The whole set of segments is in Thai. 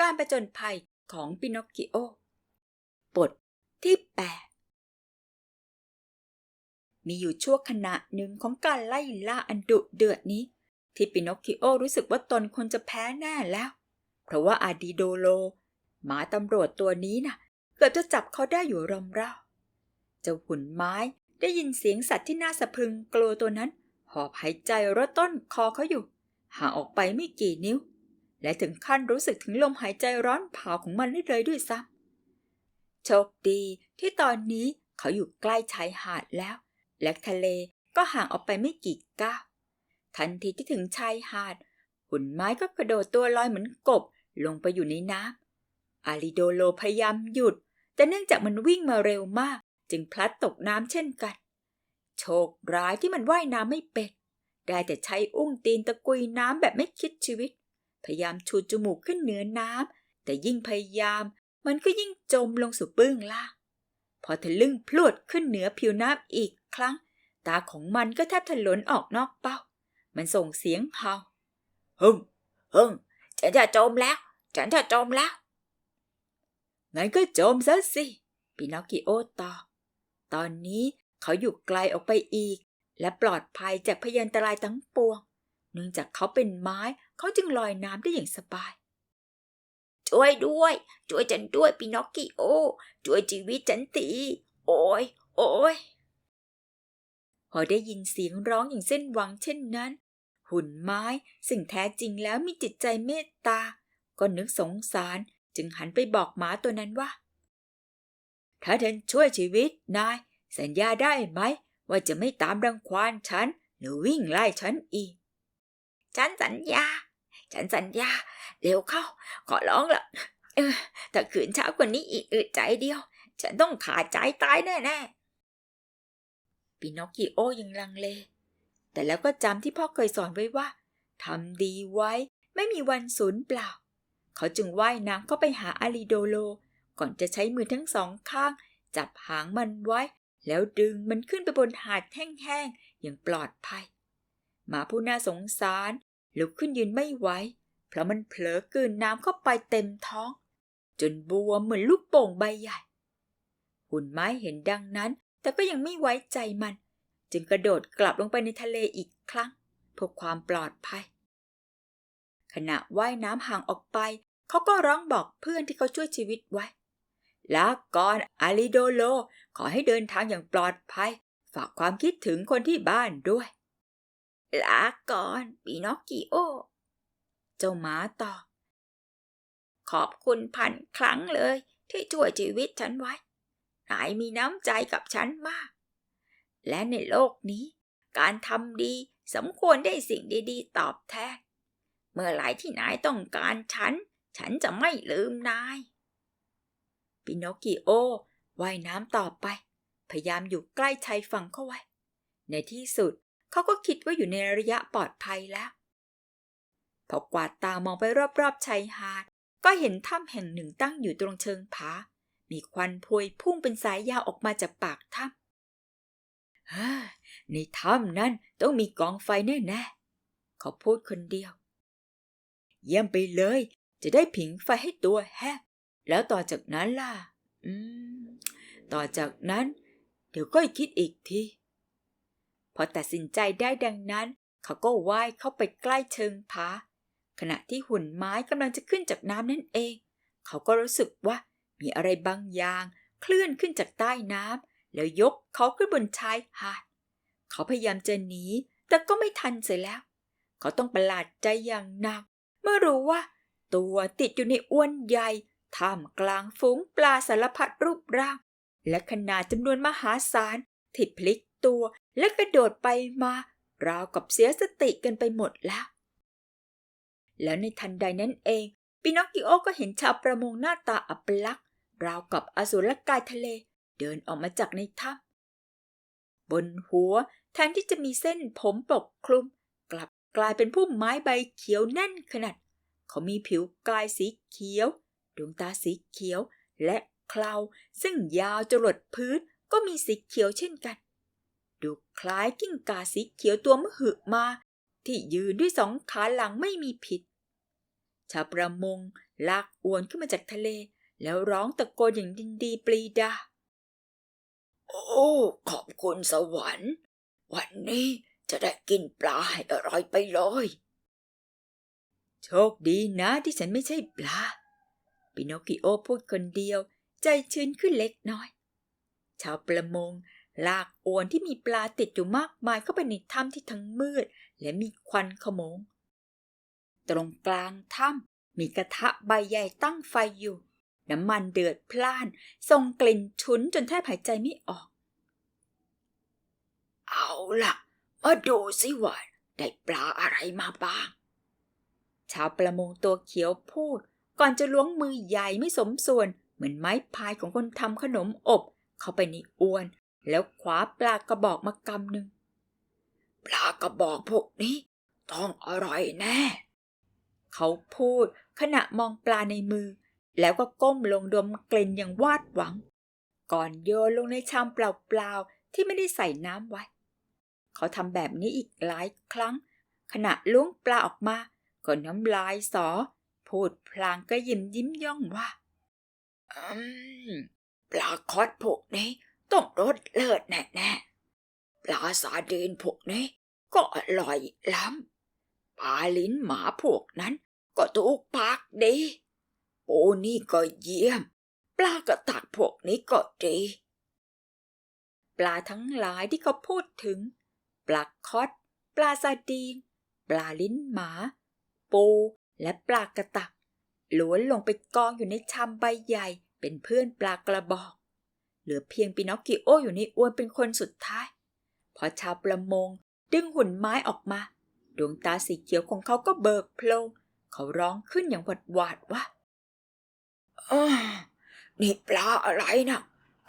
การประจนภัยของปินอคคิโอ บทที่แปดมีอยู่ช่วงขณะหนึ่งของการไล่ล่าอันดุเดือดนี้ ที่ปินอคคิโอรู้สึกว่าตนควรจะแพ้แน่แล้ว เพราะว่าอาดิโดโล หมาตำรวจตัวนี้น่ะ เกือบจะจับเขาได้อยู่รอมเร่าเจ้าหุ่นไม้ได้ยินเสียงสัตว์ที่น่าสะพรึงกลัวตัวนั้น หอบหายใจรดต้นคอเขาอยู่ห่างออกไปไม่กี่นิ้ว และถึงขั้นรู้สึกถึงลมหายใจร้อนเผาของมันได้เลยด้วยซ้ำโชคดีที่ตอนนี้เขาอยู่ใกล้ชายหาดแล้ว และทะเลก็ห่างออกไปไม่กี่ก้าวทันทีที่ถึงชายหาด หุ่นไม้ก็กระโดดตัวลอยเหมือนกบลงไปอยู่ในน้ำอาริโดโลพยายามหยุด แต่เนื่องจากมันวิ่งมาเร็วมาก จึงพลัดตกน้ำเช่นกัน โชคร้ายที่มันว่ายน้ำไม่เป็น ได้แต่ใช้อุ้งตีนตะกุยน้ำแบบไม่คิดชีวิต พยายามชูจมูกขึ้นเหนือน้ำแต่ยิ่งพยายามมันก็ยิ่งจมลงสู่เบื้องล่างพอทะลึ่งพลวดขึ้นเหนือผิวน้ำอีกครั้ง ตาของมันก็แทบถลนออกนอกเป้า มันส่งเสียงเห่าฮึ่มฮึ่มฉันจะจมแล้ว ฉันจะจมแล้ว งั้นก็จมซะสิปินอคกิโอตอบตอนนี้เขาอยู่ไกลออกไปอีก และปลอดภัยจากพยันตรายทั้งปวง เนื่องจากเขาเป็นไม้ เขาจึงลอยน้ำได้อย่างสบาย ช่วยด้วย ช่วยฉันด้วยปินอคกิโอ ช่วยชีวิตฉันทีโอ้ย โอ้ย พอได้ยินเสียงร้องอย่างเส้นหวังเช่นนั้น หุ่นไม้ซึ่งแท้จริงแล้วมีจิตใจเมตตา ก็นึกสงสารจึงหันไปบอกหมาตัวนั้นว่า ถ้าฉันช่วยชีวิตนาย สัญญาได้ไหม ว่าจะไม่ตามรังควานฉันหรือวิ่งไล่ฉันอีก ฉันสัญญา ฉันสัญญา เร็วเข้า ขอร้องละเออถ้าขืนช้ากว่านี้อีกอึดใจเดียว ฉันต้องขาดใจตายแน่ปินอคกิโอยังลังเล แต่แล้วก็จำที่พ่อเคยสอนไว้ว่าทำดีไว้ไม่มีวันสูญเปล่า เขาจึงว่ายน้ำเข้าไปหาอาริโดโล ก่อนจะใช้มือทั้งสองข้าง จับหางมันไว้ แล้วดึงมันขึ้นไปบนหาดแห้งๆอย่างปลอดภัยหมาผู้น่าสงสาร ลุกขึ้นยืนไม่ไหวเพราะมันเผลอกืนน้ำเข้าไปเต็มท้อง จนบวมเหมือนลูกโป่งใบใหญ่หุ่นไม้เห็นดังนั้น แต่ก็ยังไม่ไว้ใจมัน จึงกระโดดกลับลงไปในทะเลอีกครั้งเพื่อความปลอดภัย ขณะว่ายน้ำห่างออกไป เขาก็ร้องบอกเพื่อนที่เขาช่วยชีวิตไว้ลาก่อนอาริโดโล ขอให้เดินทางอย่างปลอดภัย ฝากความคิดถึงคนที่บ้านด้วย ลาก่อนปินอคกิโอ เจ้าหมาตอบ ขอบคุณพันครั้งเลยที่ช่วยชีวิตฉันไว้ นายมีน้ำใจกับฉันมาก และในโลกนี้ การทำดีสมควรได้สิ่งดีๆ ตอบแทน เมื่อไหร่ที่นายต้องการฉัน ฉันจะไม่ลืมนาย ปินอกิโอว่ายน้ำต่อไป พยายามอยู่ใกล้ชายฝั่งเข้าไว้ ในที่สุด เขาก็คิดว่าอยู่ในระยะปลอดภัยแล้ว พอกวาดตามองไปรอบๆชายหาด ก็เห็นถ้ำแห่งหนึ่งตั้งอยู่ตรงเชิงผา มีควันพวยพุ่งเป็นสายยาวออกมาจากปากถ้ำในถ้ำนั้นต้องมีกองไฟแน่ๆเขาพูดคนเดียว เยี่ยมไปเลย จะได้ผิงไฟให้ตัวแห้งแล้วต่อจากนั้นล่ะ อืม ต่อจากนั้น เดี๋ยวก็คิดอีกที พอตัดสินใจได้ดังนั้น เขาก็ว่ายเข้าไปใกล้เชิงผาขณะที่หุ่นไม้กำลังจะขึ้นจากน้ำนั่นเอง เขาก็รู้สึกว่ามีอะไรบางอย่าง เคลื่อนขึ้นจากใต้น้ำแล้วยกเขาขึ้นบนชายหาดเขาพยายามจะหนี แต่ก็ไม่ทันเสียแล้ว เขาต้องประหลาดใจอย่างหนัก เมื่อรู้ว่า ตัวติดอยู่ในอ้วนใหญ่ท่ามกลางฝูงปลาสารพัดรูปร่าง และขนาดจำนวนมหาศาล ที่พลิกตัวและกระโดดไปมา ราวกับเสียสติกันไปหมดแล้ว แล้วในทันใดนั้นเองปินอคกิโอก็เห็นชาวประมงหน้าตาอัปลักษณ์ราวกับอสูรกายทะเล เดินออกมาจากในถ้ำบนหัวแทนที่จะมีเส้นผมปกคลุม กลับกลายเป็นพุ่มไม้ใบเขียวแน่นขนาด เขามีผิวกายสีเขียว ดวงตาสีเขียวและเคราซึ่งยาวจรดพื้น ก็มีสีเขียวเช่นกัน ดูคล้ายกิ้งก่าสีเขียวตัวมหึมา ที่ยืนด้วยสองขาหลังไม่มีผิด ชาวประมงลากอวนขึ้นมาจากทะเล แล้วร้องตะโกนอย่างดินดีปรีดา โอ้ ขอบคุณสวรรค์ วันนี้จะได้กินปลาให้อร่อยไปเลยโชคดีนะที่ฉันไม่ใช่ปลา ปิโนกิโอพูดคนเดียว ใจชื้นขึ้นเล็กน้อย ชาวประมง ลากอวนที่มีปลาติดอยู่มากมายเข้าไปในถ้ำที่ทั้งมืด และมีควันขโมง ตรงกลางถ้ำมีกระทะใบใหญ่ตั้งไฟอยู่ น้ำมันเดือดพล่านส่งกลิ่นฉุนจนแทบหายใจไม่ออก เอาล่ะ มาดูสิว่าได้ปลาอะไรมาบ้าง ชาวประมงตัวเขียวพูด ก่อนจะล้วงมือใหญ่ไม่สมส่วน เหมือนไม้พายของคนทำขนมอบ เข้าไปในอวน แล้วคว้าปลากระบอกมากำหนึ่งปลากระบอกพวกนี้ ต้องอร่อยแน่ เขาพูดขณะมองปลาในมือ แล้วก็ก้มลงดมกลิ่นอย่างวาดหวัง ก่อนโยนลงในชามเปล่าๆที่ไม่ได้ใส่น้ำไว้ เขาทำแบบนี้อีกหลายครั้ง ขณะล้วงปลาออกมาก็น้ำลายสอ พูดพลางก็ยิ้มยิ้มย่องว่าอืม ลาคอดพวกนี้ต้องรสเลิศแน่ๆปลาสาดีนพวกนี้ก็อร่อยล้ำปลาลิ้นหมาพวกนั้นก็ถูกปากดี ปูนี่ก็เยี่ยม ปลากระตักพวกนี้ก็ดี ปลาทั้งหลายที่เขาพูดถึง ปลาคอด ปลาซาดีน ปลาลิ้นหมา ปูและปลากระตักล้วนลงไปกองอยู่ในชามใบใหญ่ เป็นเพื่อนปลากระบอก เหลือเพียงปินอคกิโออยู่ในอวนเป็นคนสุดท้าย พอชาวประมงดึงหุ่นไม้ออกมา ดวงตาสีเขียวของเขาก็เบิกโพลงเขาร้องขึ้นอย่างหวาดหวาดว่าอานี่ปลาอะไรนะ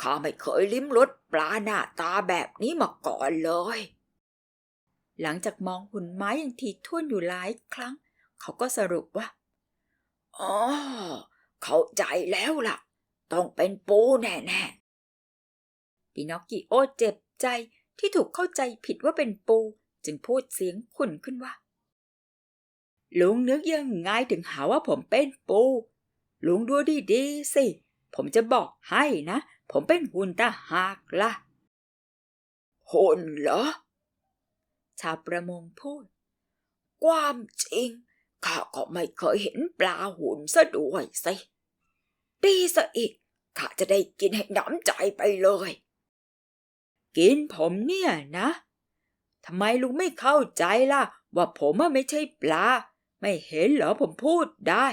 ข้าไม่เคยลิ้มรสปลาหน้าตาแบบนี้มาก่อนเลย หลังจากมองหุ่นไม้อย่างถี่วนอยู่หลายครั้ง เขาก็สรุปว่า อ๋อ เข้าใจแล้วล่ะ ต้องเป็นปูแน่ปินอคกิโอเจ็บใจที่ถูกเข้าใจผิดว่าเป็นปู จึงพูดเสียงขุ่นขึ้นว่า ลุงนึกยังไงถึงหาว่าผมเป็นปู ลุงดูดีๆสิ ผมจะบอกให้นะ ผมเป็นหุ่นตาหากล่ะหุ่นเหรอ ชาวประมงพูด ความจริงข้าก็ไม่เคยเห็นปลาหุ่นซะด้วยสิ ดีซะอีกข้าจะได้กินให้น้ำใจไปเลย กินผมเนี่ยนะทำไมลุงไม่เข้าใจล่ะ ว่าผมไม่ใช่ปลา ไม่เห็นเหรอผมพูดได้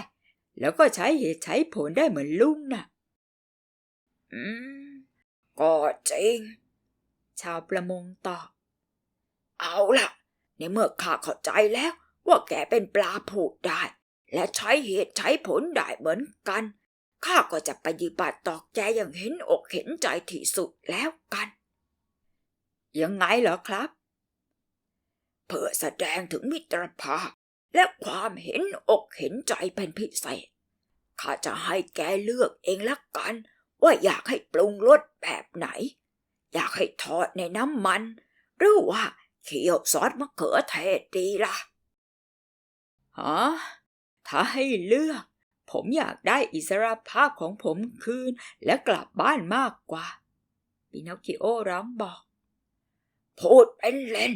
แล้วก็ใช้เหตุใช้ผลได้เหมือนลุงน่ะ อืม ก็จริง ชาวประมงตอบ เอาล่ะ ในเมื่อข้าเข้าใจแล้ว ว่าแกเป็นปลาพูดได้ และใช้เหตุใช้ผลได้เหมือนกัน ข้าก็จะปฏิบัติต่อแกอย่างเห็นอกเห็นใจที่สุดแล้วกัน ยังไงเหรอครับ เพื่อแสดงถึงมิตรภาพและความเห็นอกเห็นใจเป็นพิเศษ ข้าจะให้แกเลือกเองละกัน ว่าอยากให้ปรุงรสแบบไหน อยากให้ทอดในน้ำมัน หรือว่าเคี่ยวซอสมะเขือเทศดีล่ะฮะถ้าให้เลือก ผมอยากได้อิสรภาพของผมคืนและกลับบ้านมากกว่า ปินอคคิโอร้องบอก พูดเป็นเล่น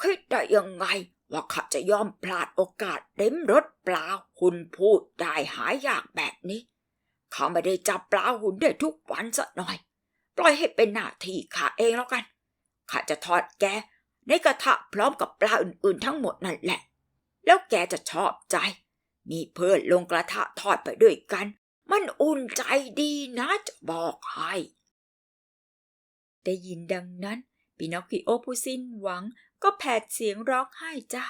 คิดได้ยังไงว่าข้าจะยอมพลาดโอกาสเด็มรถปลาหุ่นพูดได้หายากแบบนี้ข้าไม่ได้จับปลาหุ่นได้ทุกวันสักหน่อย ปล่อยให้เป็นหน้าที่ข้าเองแล้วกันข้าจะทอดแกในกระทะพร้อมกับปลาอื่นๆทั้งหมดนั่นแหละ แล้วแกจะชอบใจ มีเพื่อนลงกระทะทอดไปด้วยกัน มันอุ่นใจดีนะจะบอกให้ได้ยินดังนั้นปินอคคิโอผู้สิ้นหวังก็แผดเสียงร้องไห้จ้า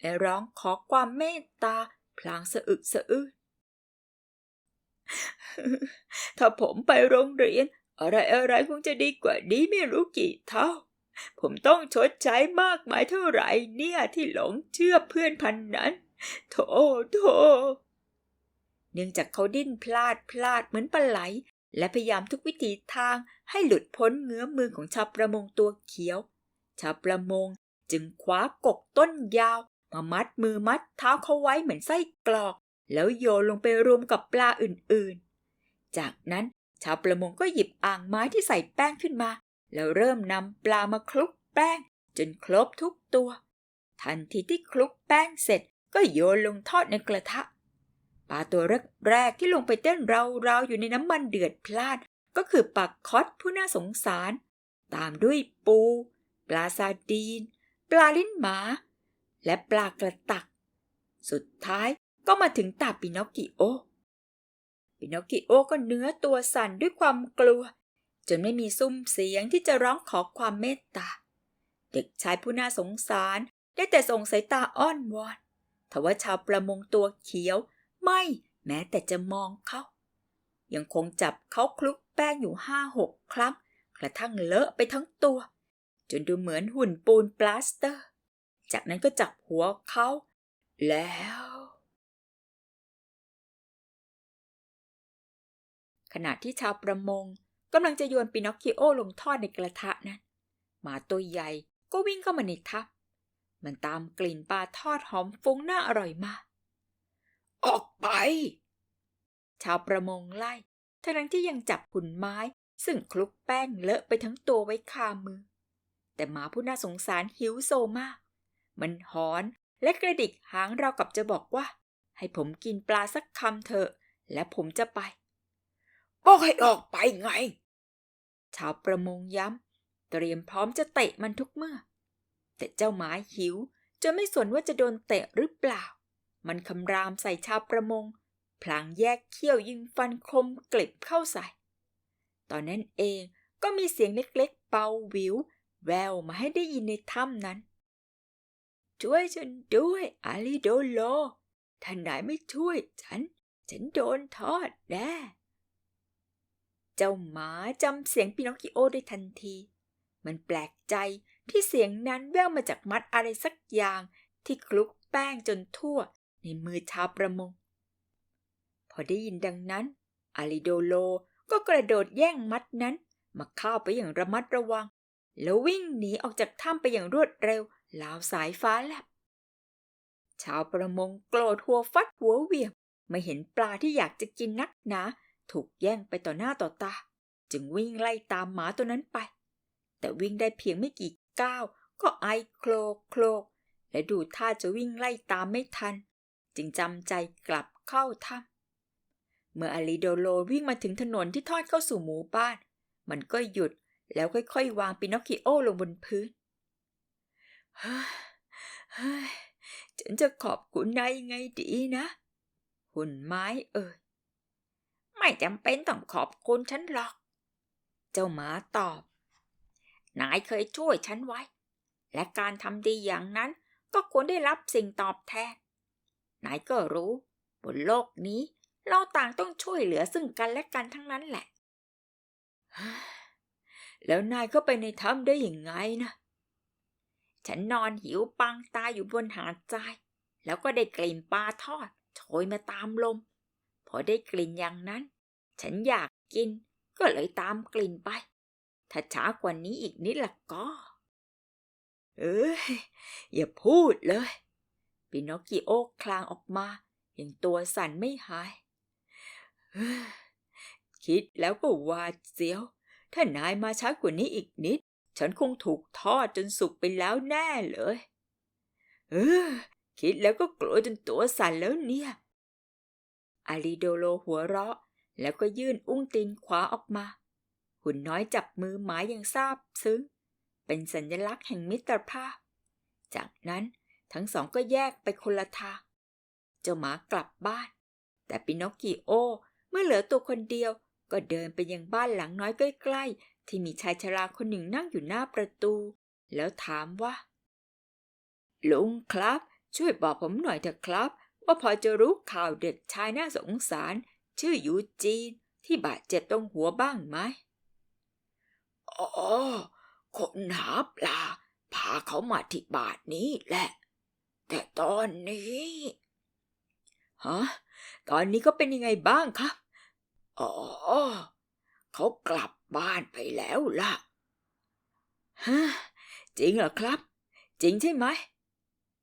และร้องขอความเมตตาพลางสะอึกสะอื้นถ้าผมไปโรงเรียน อะไรอะไรคงจะดีกว่านี้ไม่รู้กี่เท่า ผมต้องชดใช้มากมายเท่าไหร่เนี่ยที่หลงเชื่อเพื่อนพันนั้น โถโถเนื่องจากเขาดิ้นพลาดพลาดเหมือนปลาไหล และพยายามทุกวิถีทางให้หลุดพ้นเงื้อมือของชาวประมงตัวเขียว ชาวประมงจึงคว้ากกต้นยาว มามัดมือมัดเท้าเขาไว้เหมือนไส้กรอก แล้วโยนลงไปรวมกับปลาอื่นๆ จากนั้นชาวประมงก็หยิบอ่างไม้ที่ใส่แป้งขึ้นมา แล้วเริ่มนำปลามาคลุกแป้งจนครบทุกตัว ทันทีที่คลุกแป้งเสร็จ ก็โยนลงทอดในกระทะปลาตัวแรกๆที่ลงไปเต้นเราๆอยู่ในน้ำมันเดือดพล่านก็คือปลาคอสผู้น่าสงสาร ตามด้วยปู ปลาซาดีน ปลาลิ้นหมา และปลากระตัก สุดท้ายก็มาถึงตาปินอกิโอ ปินอกิโอก็เนื้อตัวสั่นด้วยความกลัว จนไม่มีซุ้มเสียงที่จะร้องขอความเมตตา เด็กชายผู้น่าสงสารได้แต่ส่งสายตาอ้อนวอน ทว่าชาวประมงตัวเขียว ไม่แม้แต่จะมองเขา ยังคงจับเขาคลุกแป้งอยู่ห้าหกครั้ง กระทั่งเลอะไปทั้งตัว จนดูเหมือนหุ่นปูนปลาสเตอร์ จากนั้นก็จับหัวเขา แล้ว ขณะที่ชาวประมงกำลังจะโยนปินอคคิโอลงทอดในกระทะนั้นหมาตัวใหญ่ก็วิ่งเข้ามาในทับ มันตามกลิ่นปลาทอดหอมฟุ้งน่าอร่อยมา ออกไป ชาวประมงไล่ทั้งที่ยังจับหุ่นไม้ ซึ่งคลุกแป้งเลอะไปทั้งตัวไว้คามือ แต่หมาผู้น่าสงสารหิวโซมาก มันหอนและกระดิกหางเรากับจะบอกว่า ให้ผมกินปลาสักคำเถอะ และผมจะไปบอกให้ออกไปไง ชาวประมงย้ำเตรียมพร้อมจะเตะมันทุกเมื่อ แต่เจ้าหมาหิวจนไม่สนว่าจะโดนเตะหรือเปล่า มันคำรามใส่ชาวประมง พลางแยกเขี้ยวยิงฟันคมกลิบเข้าใส่ ตอนนั้นเองก็มีเสียงเล็กๆเป่าวิว แววมาให้ได้ยินในถ้ำนั้น ช่วยฉันด้วยอาลิโดโลถ้านายไม่ช่วยฉัน ฉันโดนทอดแน่เจ้าหมาจำเสียงปินอคคิโอได้ทันที มันแปลกใจ ที่เสียงนั้นแว่วมาจากมัดอะไรสักอย่างที่คลุกแป้งจนทั่วในมือชาวประมง พอได้ยินดังนั้น อาลิโดโลก็กระโดดแย่งมัดนั้น มาเข้าไปอย่างระมัดระวัง แล้ววิ่งหนีออกจากถ้ำไปอย่างรวดเร็วลาวสายฟ้าแลบชาวประมงโกรธหัวฟัดหัวเวียงไม่เห็นปลาที่อยากจะกินนักหนาถูกแย่งไปต่อหน้าต่อตา จึงวิ่งไล่ตามหมาตัวนั้นไป แต่วิ่งได้เพียงไม่กี่ ก้าวก็ไอโคลกโคลก และดูท่าจะวิ่งไล่ตามไม่ทัน จึงจำใจกลับเข้าถ้ำเมื่ออาลิโดโลวิ่งมาถึงถนนที่ทอดเข้าสู่หมู่บ้าน มันก็หยุดแล้วค่อยๆ วางปินอคคิโอลงบนพื้นเฮ้ยเฮ้ยฉันจะขอบคุณนายไงดีนะ หุ่นไม้เอ่ยไม่จำเป็นต้องขอบคุณฉันหรอก เจ้าหมาตอบ นายเคยช่วยฉันไว้ และการทำดีอย่างนั้นก็ควรได้รับสิ่งตอบแทน นายก็รู้ บนโลกนี้ เราต่างต้องช่วยเหลือซึ่งกันและกันทั้งนั้นแหละ แล้วนายเข้าไปในถ้ำได้อย่างไงนะ ฉันนอนหิวปังตายอยู่บนหาดทราย แล้วก็ได้กลิ่นปลาทอดโชยมาตามลม พอได้กลิ่นอย่างนั้น ฉันอยากกินก็เลยตามกลิ่นไป ถ้าช้ากว่านี้อีกนิดละก็ เอ้ยอย่าพูดเลย ปินอกิโอคลางออกมาอย่างตัวสั่นไม่หาย คิดแล้วก็วาดเสียว ถ้านายมาช้ากว่านี้อีกนิด ฉันคงถูกทอดจนสุกไปแล้วแน่เลย เออ คิดแล้วก็กลัวจนตัวสั่นแล้วเนี่ยอาริโดโลหัวเราะ แล้วก็ยื่นอุ้งตีนขวาออกมา หุ่นน้อยจับมือหมาอย่างซาบซึ้ง เป็นสัญลักษณ์แห่งมิตรภาพ จากนั้นทั้งสองก็แยกไปคนละทาง เจ้าหมากลับบ้าน แต่ปินอคกิโอเมื่อเหลือตัวคนเดียวก็เดินไปยังบ้านหลังน้อยใกล้ๆ ที่มีชายชราคนหนึ่งนั่งอยู่หน้าประตู แล้วถามว่า ลุงครับ ช่วยบอกผมหน่อยเถอะครับ ว่าพอจะรู้ข่าวเด็กชายน่าสงสาร ชื่อยูจีนที่บาดเจ็บตรงหัวบ้างไหม อ๋อคนหาปลาพาเขามาที่บาทนี้แหละ แต่ตอนนี้ฮะตอนนี้ก็เป็นยังไงบ้างครับ อ๋อ เขากลับบ้านไปแล้วล่ะ ฮะ จริงเหรอครับ จริงใช่ไหม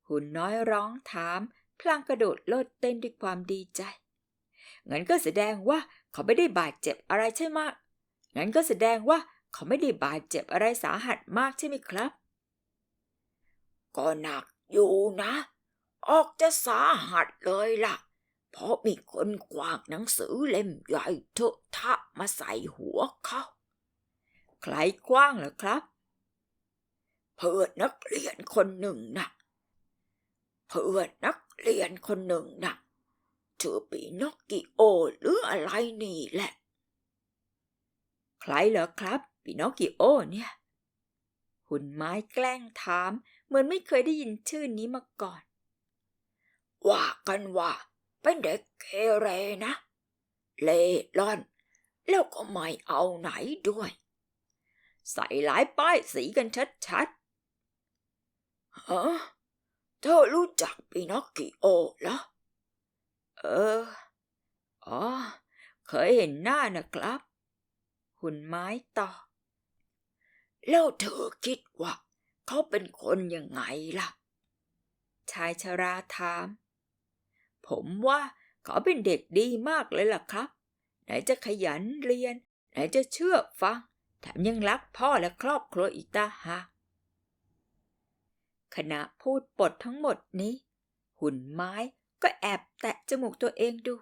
หุ่นน้อยร้องถามพพลางกระโดดโลดเต้นด้วยความดีใจ งั้นก็แสดงว่าเขาไม่ได้บาดเจ็บอะไรใช่ไหมงั้นก็แสดงว่า เขาไม่ได้บาดเจ็บอะไรสาหัสมากใช่ไหมครับ ก็หนักอยู่นะ ออกจะสาหัสเลยล่ะ เพราะมีคนกวางหนังสือเล่มใหญ่เถอะทะมาใส่หัวเขาใครกว้างเหรอครับ เพื่อนนักเรียนคนหนึ่งนะเพื่อนนักเรียนคนหนึ่งนะชื่อปีนอกกิโอหรืออะไรนี่แหละ ใครเหรอครับ ปินอคกิโอเนี่ย หุ่นไม้แกล้งถาม เหมือนไม่เคยได้ยินชื่อนี้มาก่อน ว่ากันว่า เป็นเด็กเกเรนะ เล่ร่อน แล้วก็ไม่เอาไหนด้วย ใส่หลายป้ายสีกันชัดๆฮะเธอรู้จักปีนอกกิโอเหรอ เออ อ๋อ เคยเห็นหน้านะครับ หุ่นไม้ต่อ แล้วเธอคิดว่า เขาเป็นคนยังไงล่ะ ชายชราถาม ผมว่าเขาเป็นเด็กดีมากเลยล่ะครับ ไหนจะขยันเรียน ไหนจะเชื่อฟัง แถมยังรักพ่อและครอบครัวอีกตาหากขณะพูดบททั้งหมดนี้ หุ่นไม้ก็แอบแตะจมูกตัวเองดู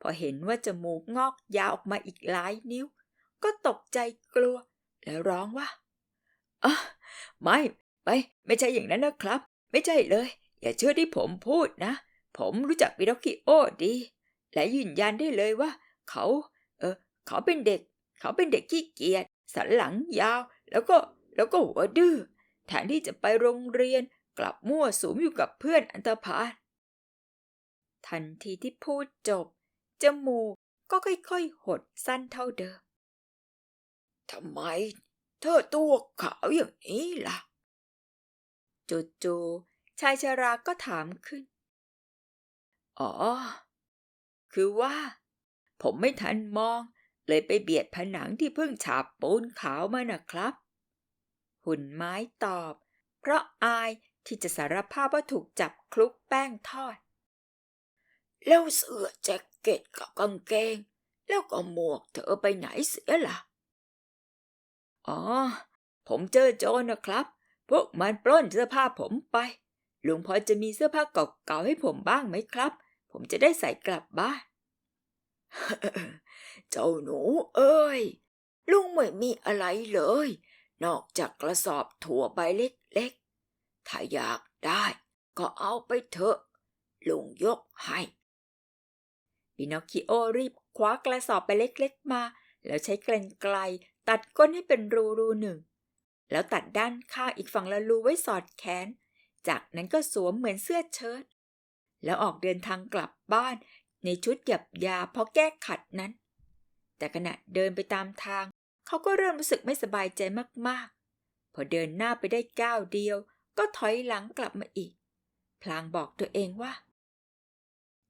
พอเห็นว่าจมูกงอกยาวออกมาอีกหลายนิ้ว ก็ตกใจกลัว แล้วร้องว่า อะไม่ไม่ไม่ใช่อย่างนั้นนะครับ ไม่ใช่เลย อย่าเชื่อที่ผมพูดนะ ผมรู้จักปิโนคคิโอดี และยืนยันได้เลยว่า เขา เออเขาเป็นเด็ก เขาเป็นเด็กขี้เกียจสันหลังยาว แล้วก็แล้วก็หัวดื้อแทนที่จะไปโรงเรียนกลับมั่วสุมอยู่กับเพื่อนอันตรพานทันทีที่พูดจบ จมูกก็ค่อยๆ หดสั้นเท่าเดิมทำไม เธอตัวขาวอย่างนี้ล่ะจู่ๆชายชาราก็ถามขึ้น อ๋อ คือว่า ผมไม่ทันมอง เลยไปเบียดผนังที่เพิ่งฉาบปูนขาวมานะครับ หุ่นไม้ตอบ เพราะอายที่จะสารภาพว่าถูกจับคลุกแป้งทอด แล้วเสื้อแจ็คเก็ตกับกางเกง แล้วก็หมวกเธอไปไหนเสียล่ะ อ๋อ ผมเจอโจรนะครับ พวกมันปล้นเสื้อผ้าผมไป ลุงพอจะมีเสื้อผ้าเก่าๆให้ผมบ้างไหมครับ ผมจะได้ใส่กลับบ้านเจ้าหนูเอ้ย ลุงไม่มีอะไรเลย นอกจากกระสอบถั่วใบเล็กๆ ถ้าอยากได้ก็เอาไปเถอะ ลุงยกให้ปินอคคิโอรีบคว้ากระสอบไปเล็กๆมา แล้วใช้เกรรไกล ตัดก้นให้เป็นรูรูหนึ่ง แล้วตัดด้านข้างอีกฝั่งละรูไว้สอดแขน จากนั้นก็สวมเหมือนเสื้อเชิ้ต แล้วออกเดินทางกลับบ้านในชุดหยับยาเพราะแก้ขัดนั้น แต่ขณะเดินไปตามทาง เขาก็เริ่มรู้สึกไม่สบายใจมากๆ พอเดินหน้าไปได้ก้าวเดียว ก็ถอยหลังกลับมาอีก พลางบอกตัวเองว่า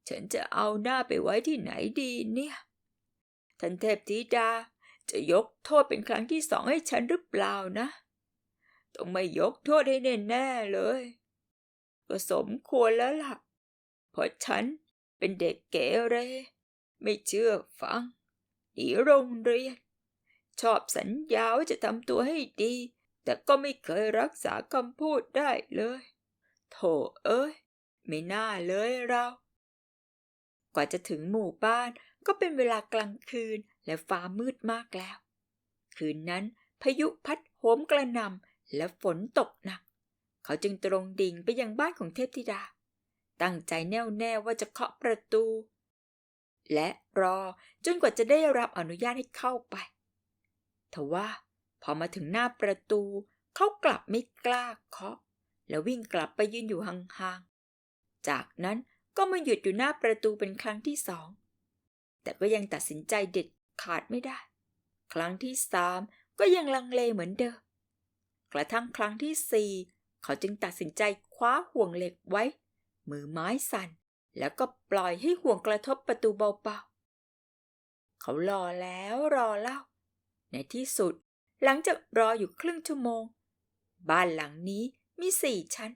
ฉันจะเอาหน้าไปไว้ที่ไหนดีเนี่ย ท่านเทพธิดา จะยกโทษเป็นครั้งที่สองให้ฉันหรือเปล่านะ ต้องไม่ยกโทษให้แน่ๆเลย ก็สมควรแล้วล่ะ เพราะฉันเป็นเด็กเกเร ไม่เชื่อฟัง หนีโรงเรียน ชอบสัญญาว่าจะทำตัวให้ดี แต่ก็ไม่เคยรักษาคำพูดได้เลย โถเอ้ย ไม่น่าเลยเรา กว่าจะถึงหมู่บ้านก็เป็นเวลากลางคืน และฟ้ามืดมากแล้ว คืนนั้นพายุพัดโหมกระหน่ำและฝนตกหนัก เขาจึงตรงดิ่งไปยังบ้านของเทพธิดา ตั้งใจแน่วแน่ว่าจะเคาะประตู และรอจนกว่าจะได้รับอนุญาตให้เข้าไปทว่าพอมาถึงหน้าประตูเขากลับไม่กล้าเคาะ แล้ววิ่งกลับไปยืนอยู่ห่างๆ จากนั้นก็มาหยุดอยู่หน้าประตูเป็นครั้งที่สอง แต่ก็ยังตัดสินใจเด็ด ขาดไม่ได้ ครั้งที่สามก็ยังลังเลเหมือนเดิม กระทั่งครั้งที่สี่เขาจึงตัดสินใจคว้าห่วงเหล็กไว้ มือไม้สั่น แล้วก็ปล่อยให้ห่วงกระทบประตูเบาๆ เขารอแล้วรอเล่า ในที่สุด หลังจากรออยู่ครึ่งชั่วโมง บ้านหลังนี้มีสี่ชั้น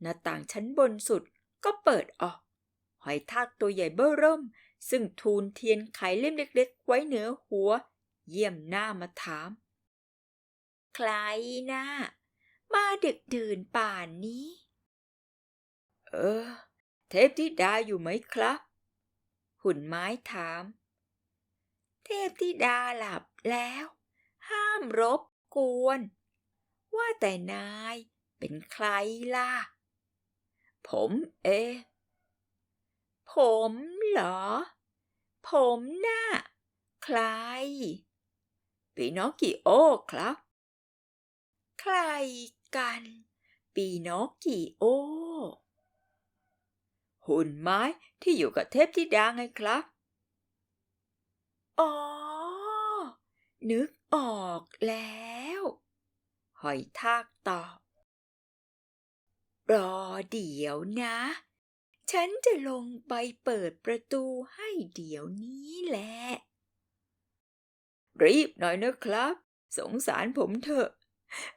หน้าต่างชั้นบนสุดก็เปิดออก หอยทากตัวใหญ่เบ้อเริ่ม ซึ่งทูลเทียนไขเล่มเล็กๆ ไว้เหนือหัว เยี่ยมหน้ามาถาม ใครนะ มาดึกดื่นป่านนี้ เออ เทพธิดาอยู่ไหมครับ หุ่นไม้ถาม เทพธิดาหลับแล้ว ห้ามรบกวน ว่าแต่นายเป็นใครล่ะ ผมเอง ผมเหรอ ผมน่ะใคร ปีนอคกิโอครับ ใครกัน ปีนอกกีโอ หุ่นไม้ที่อยู่กับเทพธิดาไงครับ อ๋อ นึกออกแล้ว หอยทากตอบ รอเดี๋ยวนะ ฉันจะลงไปเปิดประตูให้เดี๋ยวนี้แหละ รีบหน่อยนะครับ สงสารผมเถอะ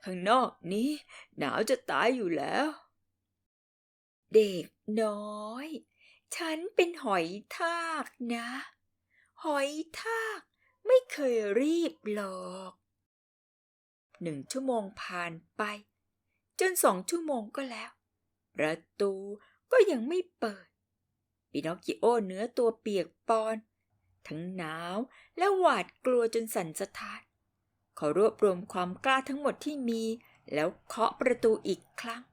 ข้างนอกนี้ หนาวจะตายอยู่แล้ว เด็กน้อย ฉันเป็นหอยทากนะ หอยทากไม่เคยรีบหรอกหนึ่งชั่วโมงผ่านไป จนสองชั่วโมงก็แล้ว ประตู ก็ยังไม่เปิด ปินอคกิโอเนื้อตัวเปียกปอน ทั้งหนาวและหวาดกลัวจนสั่นสะท้าน เขารวบรวมความกล้าทั้งหมดที่มี แล้วเคาะประตูอีกครั้ง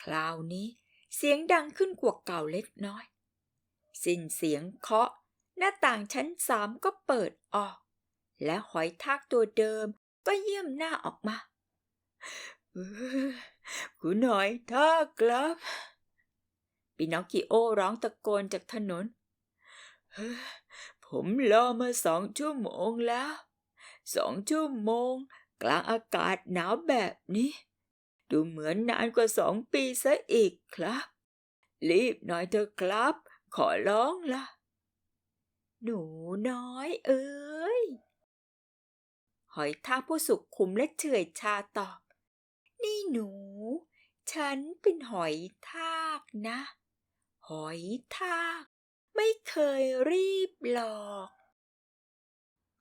คราวนี้เสียงดังขึ้นกว่าเก่าเล็กน้อย สิ้นเสียงเคาะ หน้าต่างชั้นสามก็เปิดออก และหอยทากตัวเดิมก็เยี่ยมหน้าออกมาคุณหอยทากครับ ปินอคกิโอร้องตะโกนจากถนน ผมรอมาสองชั่วโมงแล้ว สองชั่วโมง กลางอากาศหนาวแบบนี้ ดูเหมือนนานกว่าสองปีซะอีกครับ รีบหน่อยเถอะครับ ขอร้องละหนูน้อยเอ้ย หอยทากผู้สุขขุมและเฉื่อยชาตอบ นี่หนู ฉันเป็นหอยทากนะ อยทาก ไม่เคยรีบหรอก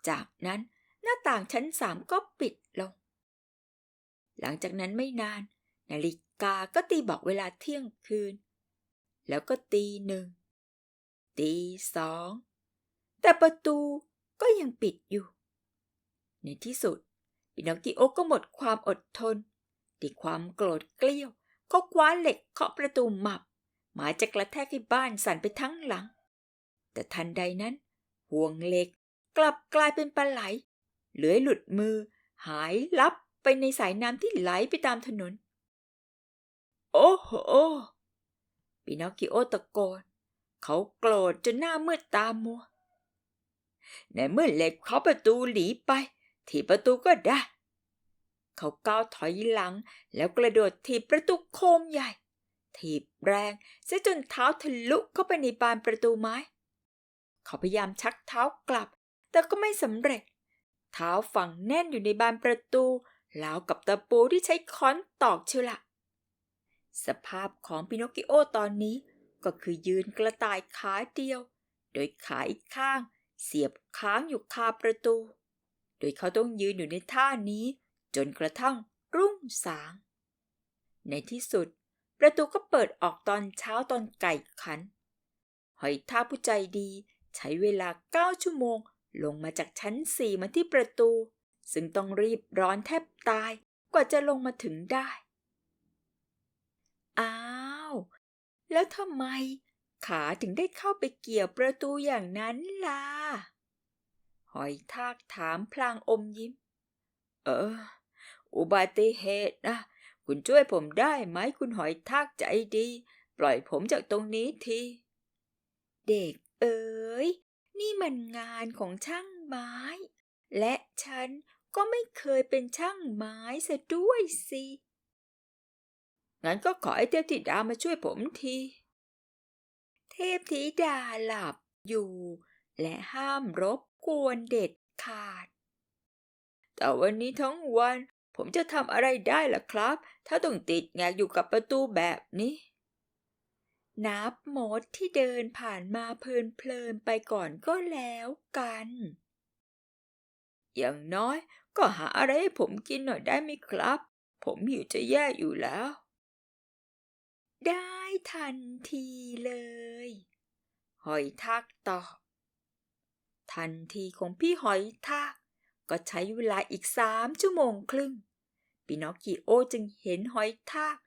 จากนั้นหน้าต่างชั้นสามก็ปิดลง หลังจากนั้นไม่นาน นาฬิกาก็ตีบอกเวลาเที่ยงคืน แล้วก็ตีหนึ่ง ตีสอง แต่ประตูก็ยังปิดอยู่ ในที่สุดปินอคกิโอก็หมดความอดทนด้วยความโกรธเกลี้ยว ก็คว้าเหล็กเคาะประตูหมับ หมายจะกระแทกให้บ้านสั่นไปทั้งหลัง แต่ทันใดนั้น ห่วงเหล็กกลับกลายเป็นปลาไหล เหลือยหลุดมือ หายลับไปในสายน้ำที่ไหลไปตามถนน โอ้โหปินอคกิโอตะโกน เขาโกรธจนหน้ามืดตามัว ในเมื่อเหล็กเขาประตูหลีไป ถีประตูก็ได้ เขาก้าวถอยหลังแล้วกระโดดถีประตูโคมใหญ่ ถีบแรงเสียจนเท้าทะลุเข้าไปในบานประตูไม้ เขาพยายามชักเท้ากลับ แต่ก็ไม่สำเร็จ เท้าฝังแน่นอยู่ในบานประตูแล้วกับตะปูที่ใช้ค้อนตอกเชียวละสภาพของปินอกิโอตอนนี้ก็คือยืนกระต่ายขาเดียว โดยขาอีกข้าง เสียบค้างอยู่คาประตู โดยเขาต้องยืนอยู่ในท่านี้ จนกระทั่งรุ่งสาง ในที่สุด ประตูก็เปิดออกตอนเช้าตอนไก่ขัน หอยทากผู้ใจดี ใช้เวลาเก้าชั่วโมง ลงมาจากชั้นสี่มาที่ประตู ซึ่งต้องรีบร้อนแทบตายกว่าจะลงมาถึงได้ อ้าว แล้วทำไม ขาถึงได้เข้าไปเกี่ยวประตูอย่างนั้นล่ะ หอยทากถามพลางอมยิ้ม เออ อุบัติเหตุนะ คุณช่วยผมได้ไหมคุณหอยทากใจดี ปล่อยผมจากตรงนี้ที เด็กเอ๋ย นี่มันงานของช่างไม้ และฉันก็ไม่เคยเป็นช่างไม้ซะด้วยสิ งั้นก็ขอให้เทพธิดามาช่วยผมที เทพธิดาหลับอยู่ และห้ามรบกวนเด็ดขาด แต่วันนี้ทั้งวันผมจะทำอะไรได้ล่ะครับ ถ้าต้องติดแงกอยู่กับประตูแบบนี้ นับมดที่เดินผ่านมาเพลินๆไปก่อนก็แล้วกัน อย่างน้อยก็หาอะไรให้ผมกินหน่อยได้ไหมครับ ผมหิวจะแย่อยู่แล้ว ได้ทันทีเลยหอยทากตอบทันทีของพี่หอยทากก็ใช้เวลาอีกสามชั่วโมงครึ่ง ปินอคกิโอจึงเห็นหอยทาก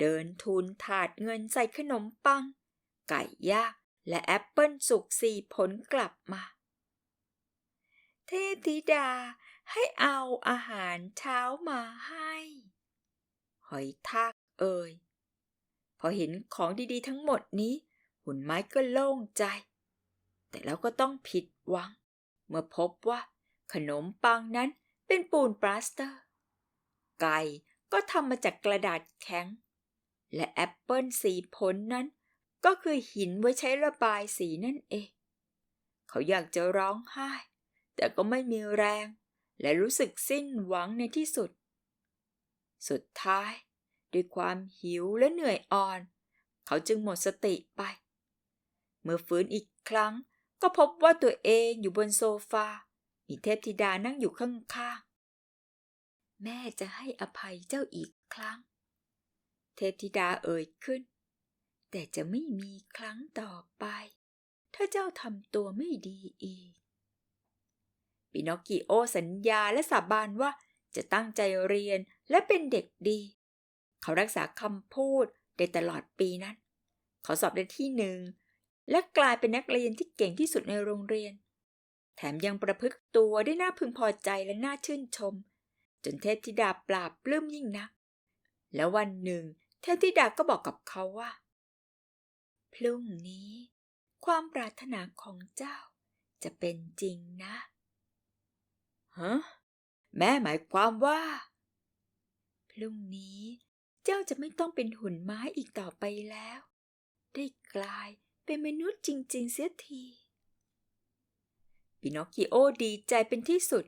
เดินทูลถาดเงินใส่ขนมปัง ไก่ย่างและแอปเปิลสุกสี่ผลกลับมา เทพธิดาให้เอาอาหารเช้ามาให้ หอยทากเอ่ย พอเห็นของดีๆทั้งหมดนี้ หุ่นไม้ก็โล่งใจ แต่แล้วก็ต้องผิดหวัง เมื่อพบว่าขนมปังนั้นเป็นปูนปลาสเตอร์ ไก่ก็ทำมาจากกระดาษแข็ง และแอปเปิลสีผลนั้น ก็คือหินไว้ใช้ระบายสีนั่นเอง เขาอยากจะร้องไห้ แต่ก็ไม่มีแรง และรู้สึกสิ้นหวังในที่สุด สุดท้าย ด้วยความหิวและเหนื่อยอ่อน เขาจึงหมดสติไป เมื่อฟื้นอีกครั้งก็พบว่าตัวเองอยู่บนโซฟา มีเทพธิดานั่งอยู่ข้างๆ แม่จะให้อภัยเจ้าอีกครั้ง เทพธิดาเอ่ยขึ้น แต่จะไม่มีครั้งต่อไป ถ้าเจ้าทำตัวไม่ดีอีก ปินอคกิโอสัญญาและสาบานว่าจะตั้งใจเรียนและเป็นเด็กดี เขารักษาคำพูดได้ตลอดปีนั้น เขาสอบได้ที่หนึ่ง และกลายเป็นนักเรียนที่เก่งที่สุดในโรงเรียน แถมยังประพฤติตัวได้น่าพึงพอใจและน่าชื่นชม จนเทพธิดาปราบปลื้มยิ่งนัก แล้ววันหนึ่ง เทพธิดาก็บอกกับเขาว่า พรุ่งนี้ ความปรารถนาของเจ้าจะเป็นจริงนะฮะแม่หมายความว่า พรุ่งนี้เจ้าจะไม่ต้องเป็นหุ่นไม้อีกต่อไปแล้ว ได้กลายเป็นมนุษย์จริง ๆ เสียที ปินอคกิโอดีใจเป็นที่สุด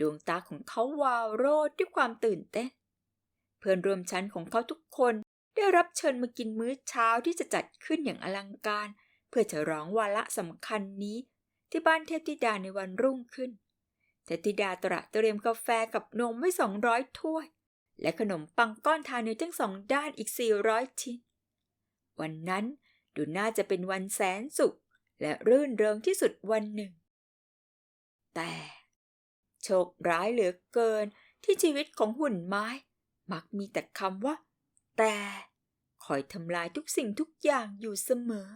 ดวงตาของเขาวาวโรดด้วยความตื่นเต้น เพื่อนร่วมชั้นของเขาทุกคนได้รับเชิญมากินมื้อเช้าที่จะจัดขึ้นอย่างอลังการ เพื่อฉลองวาระสำคัญนี้ ที่บ้านเทพธิดาในวันรุ่งขึ้นเทพธิดาตระเตรียมกาแฟกับนมไว้สองร้อยถ้วย และขนมปังก้อนทาเนยทั้งสองด้านอีก400ชิ้น วันนั้นดูน่าจะเป็นวันแสนสุข และรื่นเริงที่สุดวันหนึ่ง แต่ โชคร้ายเหลือเกินที่ชีวิตของหุ่นไม้ มักมีแต่คำว่า แต่คอยทำลายทุกสิ่งทุกอย่างอยู่เสมอ